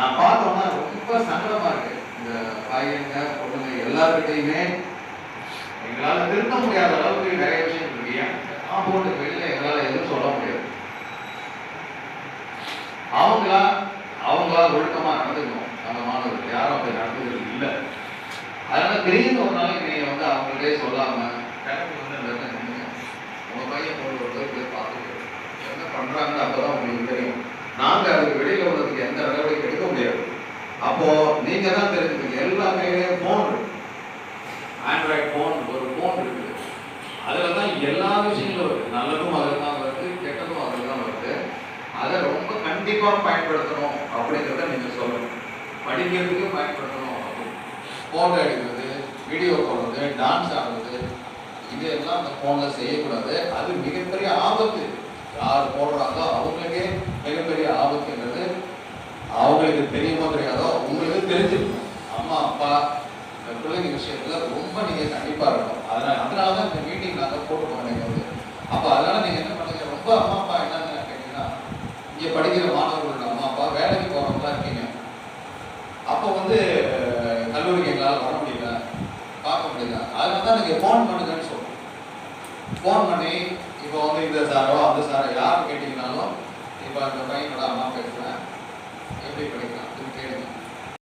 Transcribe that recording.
ரொம்ப சங்கடமா இருக்கு. இந்த பையங்க பொண்ணுங்க எல்லாருக்கிட்டையுமே எங்களால் திருத்த முடியாத அளவுக்கு நிறைய விஷயம் இருக்கு. ஏன்? காம்பவுண்டு வெளியில் எங்களால எதுவும் சொல்ல முடியாது. அவங்களா அவங்களா ஒழுக்கமா நடந்துக்கணும். அந்த மாணவர்கள் யாரும் அப்படி நடந்துக்கிறது இல்லை. அதனால தெரியுது ஒரு நாளைக்கு நீங்க வந்து அவங்கள்ட்டே சொல்லாம கிளம்பி வந்து உங்கள் உங்க பையன் போய் ஒரு போய் பார்த்துட்டு என்ன பண்றாங்க அப்பதான் தெரியும் நாங்க அதுக்கு வெளியில உள்ளதுக்கு எந்த நடவடிக்கை எடுக்க முடியாது அப்போ நீங்க தான் தெரிஞ்சுக்கணும். எல்லா கையிலையும் போன் இருக்கு. ஆண்ட்ராய்ட் போன் ஒரு போன் இருக்குது. அதில் தான் எல்லா விஷயங்களும் வருது நல்லதும் அதில் தான் வருது கெட்டதும் அதில் தான் வருது அதை ரொம்ப கண்டிப்பாக பயன்படுத்தணும் அப்படிங்கிறத நீங்கள் சொல்லணும். படிக்கிறதுக்கு பயன்படுத்தணும் ஃபோட்டோ எடுக்கிறது வீடியோ போடுறது டான்ஸ் ஆடுறது இதெல்லாம் அந்த ஃபோனில் செய்யக்கூடாது. அது மிகப்பெரிய ஆபத்து. யார் போடுறாங்களோ அவங்களுக்கே மிகப்பெரிய ஆபத்துங்கிறது அவங்களுக்கு தெரியுமோ தெரியாதோ உங்களுக்கு அம்மா அப்பா இந்த பிள்ளைங்க விஷயத்துல ரொம்ப நீங்க கண்டிப்பா இருக்கும் அதனால அதனால தான் இந்த மீட்டிங் நாங்கள் போட்டுக்கோம் நீங்க வந்து. அப்போ அதனால நீங்க என்ன பண்ணுங்க ரொம்ப அம்மா அப்பா என்னன்னு கேட்டீங்கன்னா இங்க படிக்கிற மாணவர்களோட அம்மா அப்பா வேலைக்கு போறவங்களா இருக்கீங்க. அப்போ வந்து கல்லூரிக்கு எங்களால் வர முடியல பார்க்க முடியல. அதனால தான் நீங்கள் ஃபோன் பண்ணுங்கன்னு சொல்லுவோம் ஃபோன் பண்ணி இப்போ வந்து இந்த சாரோ அந்த சாரோ யார் கேட்டீங்கனாலும் இப்போ அந்த பையனோட அம்மா பேசுகிறேன் எப்படி படிக்கிறான்